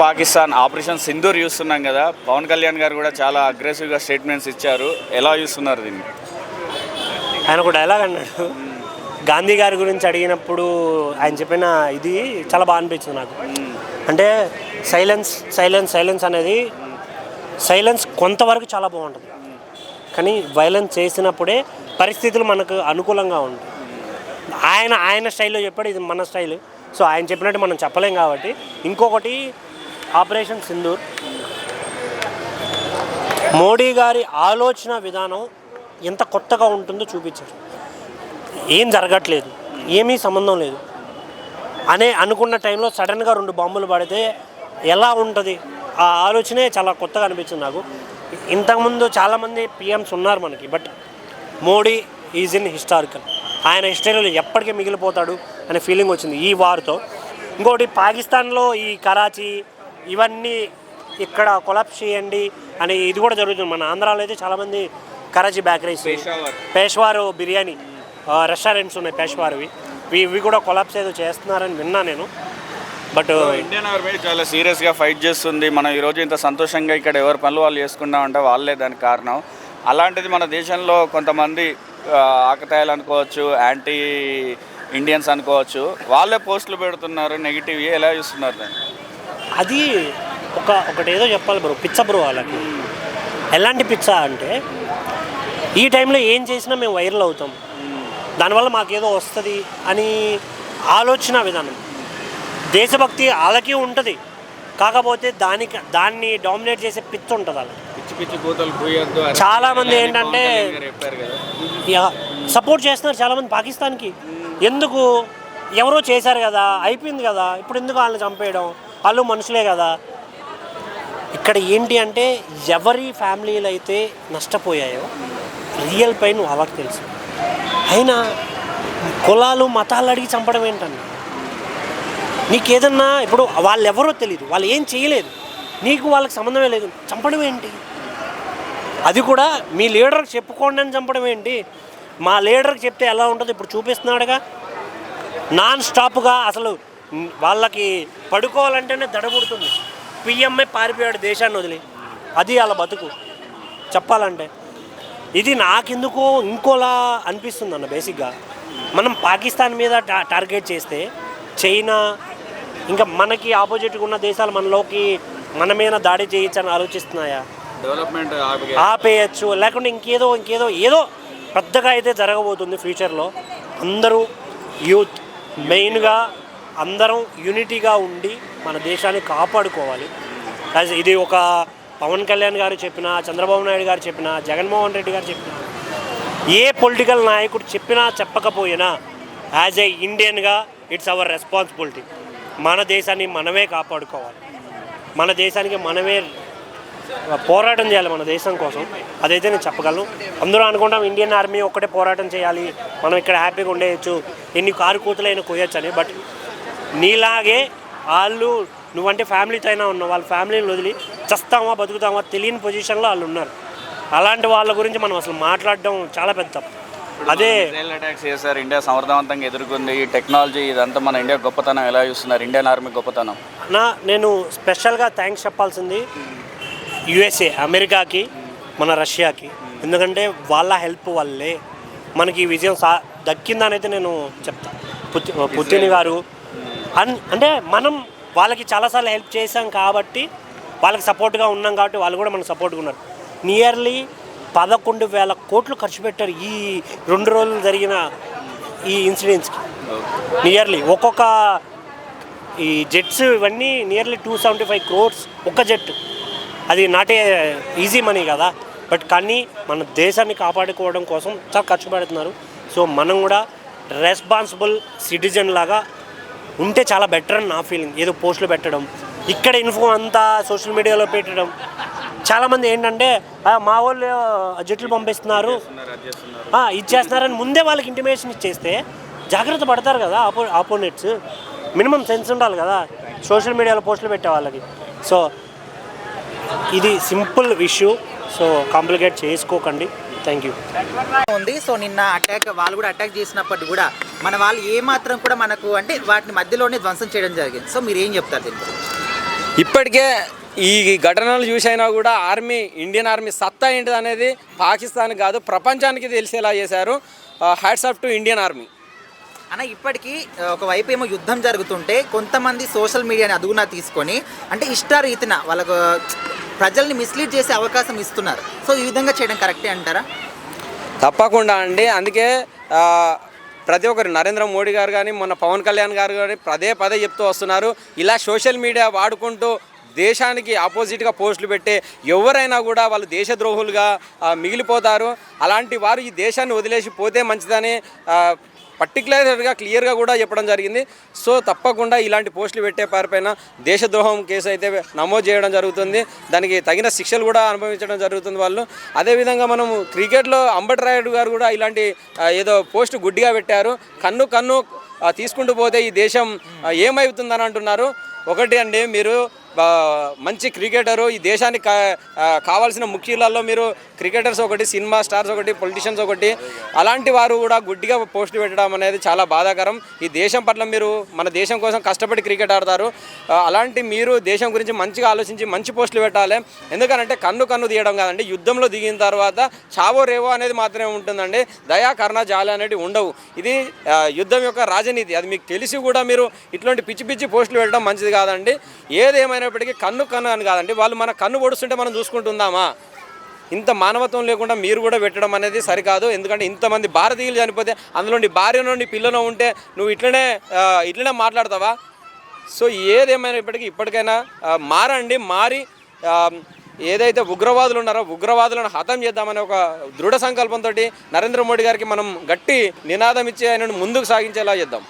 Pakistan operation Sindoor చూస్తున్నాం కదా. పవన్ కళ్యాణ్ గారు కూడా చాలా అగ్రెసివ్గా స్టేట్మెంట్స్ ఇచ్చారు. ఎలా చూస్తున్నారు దీన్ని? ఆయన ఒక డైలాగ్ అన్నాడు. గాంధీ గారి గురించి అడిగినప్పుడు ఆయన చెప్పిన ఇది చాలా బాగా అనిపించింది నాకు. అంటే సైలెన్స్ సైలెన్స్ సైలెన్స్ అనేది సైలెన్స్ కొంతవరకు చాలా బాగుంటుంది. కానీ వైలెన్స్ చేసినప్పుడే పరిస్థితులు మనకు అనుకూలంగా ఉంటాయి. ఆయన ఆయన స్టైల్లో చెప్పాడు ఇది మన స్టైల్. సో ఆయన చెప్పినట్టు మనం చెప్పలేం కాబట్టి ఇంకొకటి ఆపరేషన్ సింధూర్. మోడీ గారి ఆలోచన విధానం ఎంత కొత్తగా ఉంటుందో చూపించారు. ఏం జరగట్లేదు ఏమీ సంబంధం లేదు. అనే అనుకున్న టైంలో సడన్గా రెండు బాంబులు పడితే ఎలా ఉంటుంది? ఆ ఆలోచనే చాలా కొత్తగా అనిపించింది నాకు. ఇంతకుముందు చాలామంది పిఎంస్ ఉన్నారు మనకి but Modi is in historical. ఆయన హిస్టరీలో ఎప్పటికీ మిగిలిపోతాడు అనే ఫీలింగ్ వచ్చింది ఈ వార్తో. ఇంకోటి పాకిస్తాన్లో ఈ కరాచీ ఇవన్నీ ఇక్కడ కొలాప్స్ చేయండి అని ఇది కూడా జరుగుతుంది. మన ఆంధ్రాలో అయితే చాలామంది కరాచీ బేకరీస్ పేషావర్. బిర్యానీ రెస్టారెంట్స్ ఉన్నాయి పేష్వారువి. ఇవి కూడా కొలాప్స్ ఏదో చేస్తున్నారని విన్నా నేను. బట్ ఇండియన్ ఆర్మీ చాలా సీరియస్గా ఫైట్ చేస్తుంది. మనం ఈరోజు ఇంత సంతోషంగా ఇక్కడ ఎవరి పనులు వాళ్ళు చేసుకున్నామంటే వాళ్ళే దానికి కారణం. అలాంటిది మన దేశంలో కొంతమంది ఆకతాయిలు అనుకోవచ్చు యాంటీ ఇండియన్స్ అనుకోవచ్చు వాళ్ళే పోస్టులు పెడుతున్నారు నెగిటివ్ ఎలా చూస్తున్నారు దాన్ని? అది ఒక ఒకటి ఏదో చెప్పాలి బ్రో పిచ్చ బ్రో వాళ్ళకి. ఎలాంటి పిచ్చ అంటే ఈ టైంలో ఏం చేసినా మేము వైరల్ అవుతాం. దానివల్ల మాకేదో వస్తుంది అని ఆలోచన విధానం. దేశభక్తి వాళ్ళకి ఉంటుంది. కాకపోతే దానికి దాన్ని డామినేట్ చేసే పిచ్చ ఉంటుంది వాళ్ళకి. చాలా మంది ఏంటంటే- సపోర్ట్ చేస్తున్నారు చాలామంది పాకిస్తాన్కి. ఎందుకు? ఎవరో చేశారు కదా అయిపోయింది కదా. ఇప్పుడు ఎందుకు వాళ్ళని చంపేయడం? వాళ్ళు మనుషులే కదా. ఇక్కడ ఏంటి అంటే ఎవరి ఫ్యామిలీలు అయితే నష్టపోయాయో రియల్ పెయిన్ వాళ్ళకి తెలుసు. అయినా కులాలు మతాలు అడిగి చంపడం ఏంటన్నా? నీకు ఏదన్నా ఇప్పుడు వాళ్ళు ఎవరో తెలియదు వాళ్ళు ఏం చేయలేదు. నీకు వాళ్ళకి సంబంధమే లేదు. చంపడం ఏంటి? అది కూడా మీ లీడర్కి చెప్పుకోండి అని చంపడం ఏంటి? మా లీడర్కి చెప్తే ఎలా ఉంటుందో ఇప్పుడు చూపిస్తున్నాడుగా. నాన్ స్టాప్గా అసలు వాళ్ళకి పడుకోవాలంటేనే దడబుడుతుంది పిఎంఏ పారిపోయాడు దేశాన్ని వదిలి. అది వాళ్ళ బతుకు. చెప్పాలంటే. ఇది నాకెందుకో ఇంకోలా అనిపిస్తుంది అన్న బేసిక్గా. మనం పాకిస్తాన్ మీద టా టార్గెట్ చేస్తే చైనా ఇంకా మనకి ఆపోజిట్గా ఉన్న దేశాలు మనలోకి మన మీద దాడి చేయొచ్చని ఆలోచిస్తున్నాయా? డెవలప్మెంట్ ఆపే ఆపేయచ్చు. లేకుంటే ఇంకేదో ఇంకేదో ఏదో పెద్దగా అయితే జరగబోతుంది ఫ్యూచర్లో. అందరూ యూత్ మెయిన్గా అందరం యూనిటీగా ఉండి మన దేశాన్ని కాపాడుకోవాలి. ఇది ఒక పవన్ కళ్యాణ్ గారు చెప్పిన చంద్రబాబు నాయుడు గారు చెప్పిన జగన్మోహన్ రెడ్డి గారు చెప్పిన ఏ పొలిటికల్ నాయకుడు చెప్పినా చెప్పకపోయినా యాజ్ ఏ ఇండియన్గా ఇట్స్ అవర్ రెస్పాన్సిబిలిటీ మన దేశాన్ని మనమే కాపాడుకోవాలి. మన దేశానికి మనమే పోరాటం చేయాలి మన దేశం కోసం. అదైతే నేను చెప్పగలను. అందరూ అనుకుంటాం ఇండియన్ ఆర్మీ ఒక్కటే పోరాటం చేయాలి. మనం ఇక్కడ హ్యాపీగా ఉండేయచ్చు. ఎన్ని కారు కూతులైనా కోయొచ్చు అని బట్ నీలాగే వాళ్ళు నువ్వంటే ఫ్యామిలీతో అయినా ఉన్నావు వాళ్ళ ఫ్యామిలీని వదిలి చస్తామా బతుకుతామా తెలియని పొజిషన్లో వాళ్ళు ఉన్నారు. అలాంటి వాళ్ళ గురించి మనం అసలు మాట్లాడడం చాలా పెద్ద తప్పు. అదే అటాక్స్ చేశారు ఇండియా సమర్థవంతంగా ఎదుర్కొంది ఈ టెక్నాలజీ ఇదంతా మన ఇండియా గొప్పతనం ఎలా చూస్తున్నారు? ఇండియన్ ఆర్మీ గొప్పతనం. నా నేను స్పెషల్గా థ్యాంక్స్ చెప్పాల్సింది యుఎస్ఏ అమెరికాకి మన రష్యాకి. ఎందుకంటే వాళ్ళ హెల్ప్ వల్లే మనకి ఈ విజయం సా దక్కిందనైతే నేను చెప్తా. పుతి పుతిన్ గారు అన్ అంటే మనం వాళ్ళకి చాలాసార్లు హెల్ప్ చేశాం కాబట్టి వాళ్ళకి సపోర్ట్గా ఉన్నాం కాబట్టి వాళ్ళు కూడా మనకు సపోర్ట్గా ఉన్నారు. నియర్లీ పదకొండు వేల కోట్లు ఖర్చు పెట్టారు ఈ రెండు రోజులు జరిగిన ఈ ఇన్సిడెంట్స్కి. నియర్లీ ఒక్కొక్క ఈ జెట్స్ ఇవన్నీ nearly two seventy five crores ఒక జెట్. అది నాట్ ఏ ఈజీ మనీ కదా. బట్ కానీ మన దేశాన్ని కాపాడుకోవడం కోసం చాలా ఖర్చు పెడుతున్నారు. సో మనం కూడా రెస్పాన్సిబుల్ సిటిజన్ లాగా ఉంటే చాలా బెటర్ అని నా ఫీలింగ్ ఏదో పోస్టులు పెట్టడం ఇక్కడ ఇన్ఫో అంతా సోషల్ మీడియాలో పెట్టడం. చాలామంది ఏంటంటే మా వాళ్ళు జట్లు పంపిస్తున్నారు. ఇచ్చేస్తున్నారని ముందే వాళ్ళకి ఇంటిమేషన్ ఇచ్చేస్తే జాగ్రత్త పడతారు కదా ఆపో ఆపోనెట్స్ మినిమం సెన్స్ ఉండాలి కదా సోషల్ మీడియాలో పోస్టులు పెట్టే వాళ్ళకి. సో ఇది సింపుల్ ఇష్యూ సో కాంప్లికేట్ చేసుకోకండి. థ్యాంక్ యూ ఉంది. సో నిన్న అటాక్ వాళ్ళు కూడా అటాక్ చేసినప్పటి కూడా మన వాళ్ళు ఏ మాత్రం కూడా మనకు అంటే వాటిని మధ్యలోనే ధ్వంసం చేయడం జరిగింది. సో మీరు ఏం చెప్తారు దీని గురించి ఇప్పటికే ఈ ఘటనలు చూసైనా కూడా ఆర్మీ ఇండియన్ ఆర్మీ సత్తా ఏంటిది అనేది పాకిస్తాన్ కాదు ప్రపంచానికి తెలిసేలా చేశారు. Hats off to Indian army. అన్న ఇప్పటికీ ఒకవైపు ఏమో యుద్ధం జరుగుతుంటే కొంతమంది సోషల్ మీడియాని అదుగునా తీసుకొని అంటే ఇష్టారీతిన వాళ్ళకు ప్రజల్ని మిస్లీడ్ చేసే అవకాశం ఇస్తున్నారు. సో ఈ విధంగా చేయడం కరెక్టే అంటారా? తప్పకుండా అండి. అందుకే ప్రతి ఒక్కరు నరేంద్ర మోడీ గారు కానీ మొన్న పవన్ కళ్యాణ్ గారు కానీ పదే పదే చెప్తూ వస్తున్నారు. ఇలా సోషల్ మీడియా వాడుకుంటూ దేశానికి ఆపోజిట్గా పోస్టులు పెట్టే ఎవరైనా కూడా వాళ్ళు దేశద్రోహులుగా మిగిలిపోతారు. అలాంటి వారు ఈ దేశాన్ని వదిలేసి పోతే మంచిదని పర్టికులర్గా క్లియర్గా కూడా చెప్పడం జరిగింది. సో తప్పకుండా ఇలాంటి పోస్టులు పెట్టే వారిపైన దేశద్రోహం కేసు అయితే నమోదు చేయడం జరుగుతుంది. దానికి తగిన శిక్షలు కూడా అనుభవించడం జరుగుతుంది వాళ్ళు. అదేవిధంగా మనం క్రికెట్లో అంబటి రాయుడు గారు కూడా ఇలాంటి ఏదో పోస్ట్ గుడ్డిగా పెట్టారు. కన్ను కన్ను తీసుకుంటూ పోతే ఈ దేశం ఏమవుతుందని అంటున్నారు. ఒకటి అండి మీరు మంచి క్రికెటరు. ఈ దేశానికి కావాల్సిన ముఖ్యులలో మీరు క్రికెటర్స్ ఒకటి సినిమా స్టార్స్ ఒకటి పొలిటీషియన్స్ ఒకటి అలాంటి వారు కూడా గుడ్డిగా పోస్ట్ పెట్టడం అనేది చాలా బాధాకరం. ఈ దేశం పట్ల మీరు మన దేశం కోసం కష్టపడి క్రికెట్ ఆడతారు. అలాంటి మీరు దేశం గురించి మంచిగా ఆలోచించి మంచి పోస్టులు పెట్టాలి. ఎందుకంటే కన్ను కన్ను తీయడం కాదండి యుద్ధంలో దిగిన తర్వాత చావో రేవో అనేది మాత్రమే ఉంటుందండి. దయా కర్ణ జాలి అనేవి ఉండవు. ఇది యుద్ధం యొక్క రాజనీతి. అది మీకు తెలిసి కూడా మీరు ఇట్లాంటి పిచ్చి పిచ్చి పోస్టులు పెట్టడం మంచిది కాదండి. ఏదేమైనప్పటికీ కన్ను కన్ను అని కాదండి. వాళ్ళు మన కన్ను పొడుస్తుంటే మనం చూసుకుంటుందామా? ఇంత మానవత్వం లేకుండా మీరు కూడా పెట్టడం అనేది సరికాదు. ఎందుకంటే ఇంతమంది భారతీయులు చనిపోతే అందులోని భార్య నుండి పిల్లలో ఉంటే నువ్వు ఇట్లనే ఇట్లనే మాట్లాడతావా? సో ఏదేమైనప్పటికీ ఇప్పటికైనా మారండి మారి ఏదైతే ఉగ్రవాదులు ఉన్నారో ఉగ్రవాదులను హతం చేద్దామనే ఒక దృఢ సంకల్పంతో నరేంద్ర మోడీ గారికి మనం గట్టి నినాదం ఇచ్చి ఆయనను ముందుకు సాగించేలా చేద్దాం.